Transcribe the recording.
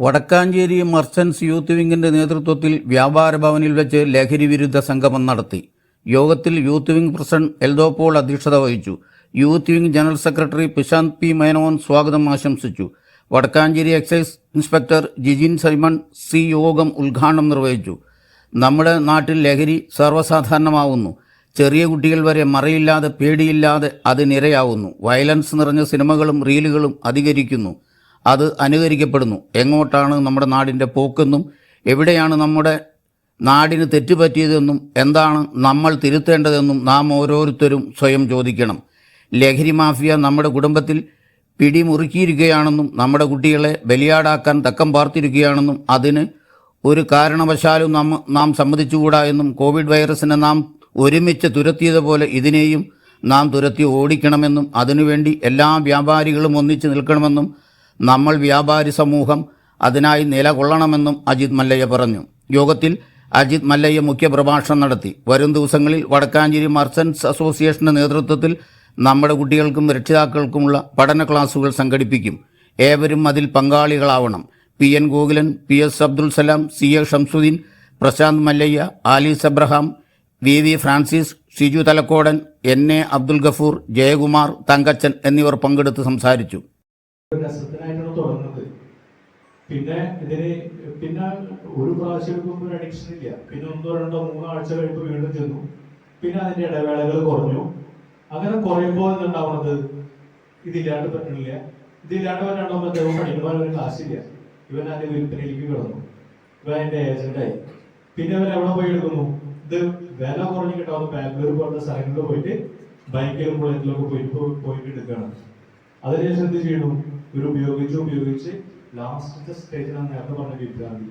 Vadakkanchery merchants youth വിങ്ങിന്റെ നേതൃത്വത്തിൽ വ്യാപാര ഭവനിൽ വെച്ച് ലഹരി വിരുദ്ധ സംഗമം നടത്തി. യോഗത്തിൽ യൂത്ത് വിംഗ് പ്രസിഡന്റ് എൽദോപോൾ അധ്യക്ഷത വഹിച്ചു. Youth wing general secretary Prashanth P Menon സ്വാഗതം ആശംസിച്ചു. Vadakkanchery excise inspector Jijin Simon C യോഗം ഉദ്ഘാടനം നിർവഹിച്ചു. നമ്മുടെ നാട്ടിൽ ലഹരി സർവസാധാരണമാവുന്നു. ചെറിയ കുട്ടികൾ വരെ മറയില്ലാതെ പേടിയില്ലാതെ അതിനിരയാവുന്നു വയലൻസ് നിറഞ്ഞ സിനിമകളും റീലുകളും അധികരിക്കുന്നു. അത് അനുകരിക്കപ്പെടുന്നു. എങ്ങോട്ടാണ് നമ്മുടെ നാടിന്റെ പോക്കെന്നും എവിടെയാണ് നമ്മുടെ നാടിന് തെറ്റുപറ്റിയതെന്നും എന്താണ് നമ്മൾ തിരുത്തേണ്ടതെന്നും നാം ഓരോരുത്തരും സ്വയം ചോദിക്കണം. ലഹരി മാഫിയ നമ്മുടെ കുടുംബത്തിൽ പിടിമുറുക്കിയിരിക്കുകയാണെന്നും നമ്മുടെ കുട്ടികളെ ബലിയാടാക്കാൻ തക്കം പാർത്തിരിക്കുകയാണെന്നും അതിന് ഒരു കാരണവശാലും നാം നാം സമ്മതിച്ചുകൂടാ എന്നും കോവിഡ് വൈറസിനെ നാം ഒരുമിച്ച് തുരത്തിയതുപോലെ ഇതിനെയും നാം തുരത്തി ഓടിക്കണമെന്നും അതിനുവേണ്ടി എല്ലാ വ്യാപാരികളും ഒന്നിച്ച് നിൽക്കണമെന്നും നമ്മൾ വ്യാപാരി സമൂഹം അതിനായി നിലകൊള്ളണമെന്നും അജിത് മല്ലയ്യ പറഞ്ഞു. യോഗത്തിൽ അജിത് മല്ലയ്യ മുഖ്യപ്രഭാഷണം നടത്തി. വരും ദിവസങ്ങളിൽ വടക്കാഞ്ചേരി മർച്ചൻസ് അസോസിയേഷന്റെ നേതൃത്വത്തിൽ നമ്മുടെ കുട്ടികൾക്കും രക്ഷിതാക്കൾക്കുമുള്ള പഠന ക്ലാസുകൾ സംഘടിപ്പിക്കും. ഏവരും അതിൽ പങ്കാളികളാവണം. P N Gokulan P S Abdul Salam C A Shamsuddin Prashanth Mallayya Alice Abraham V V Francis Shiju Thalakodan N A Abdul Gafoor Jayakumar Thankachan എന്നിവർ പങ്കെടുത്ത് സംസാരിച്ചു. രസത്തിനായിട്ടാണ് തുടങ്ങുന്നത്. പിന്നെ ഇതിന് പിന്നെ ഒരു പ്രാവശ്യം എടുക്കുമ്പോൾ ഒരു അഡിക്ഷൻ ഇല്ല. പിന്നെ ഒന്നോ രണ്ടോ മൂന്നോ ആഴ്ച കഴിയുമ്പോൾ വീണ്ടും ചെന്നു. പിന്നെ അതിന്റെ ഇടവേളകൾ കുറഞ്ഞു. അങ്ങനെ കുറയുമ്പോൾ എന്തുണ്ടാവുന്നത് ഇതില്ലാണ്ട് പറ്റണില്ല. ഇതില്ലാണ്ട് പറ്റാണ്ടാവുമ്പോൾ അദ്ദേഹം പഠിക്കണ ഒരു ക്ലാസ്സില്ല ഇവൻ അതിന്റെ വിൽപ്പനയിലേക്ക് കിടന്നു. ഇവൻ അതിന്റെ ഏജന്റായി പിന്നെ ഇവൻ എവിടെ പോയി എടുക്കുന്നു? ഇത് വില കുറഞ്ഞ് കിട്ടാവുന്ന ബാംഗ്ലൂർ പോലത്തെ സ്ഥലങ്ങളിൽ പോയിട്ട് ബൈക്കിലും ബുള്ളറ്റിലൊക്കെ പോയിട്ട് പോയിട്ട് എടുക്കുകയാണ്. എന്ത് ചെയ്യണം ഒരു ഉപയോഗിച്ച് ഉപയോഗിച്ച് ലാസ്റ്റത്തെ സ്റ്റേജിലാണ് നേരത്തെ പറഞ്ഞ വിഭ്രാന്തി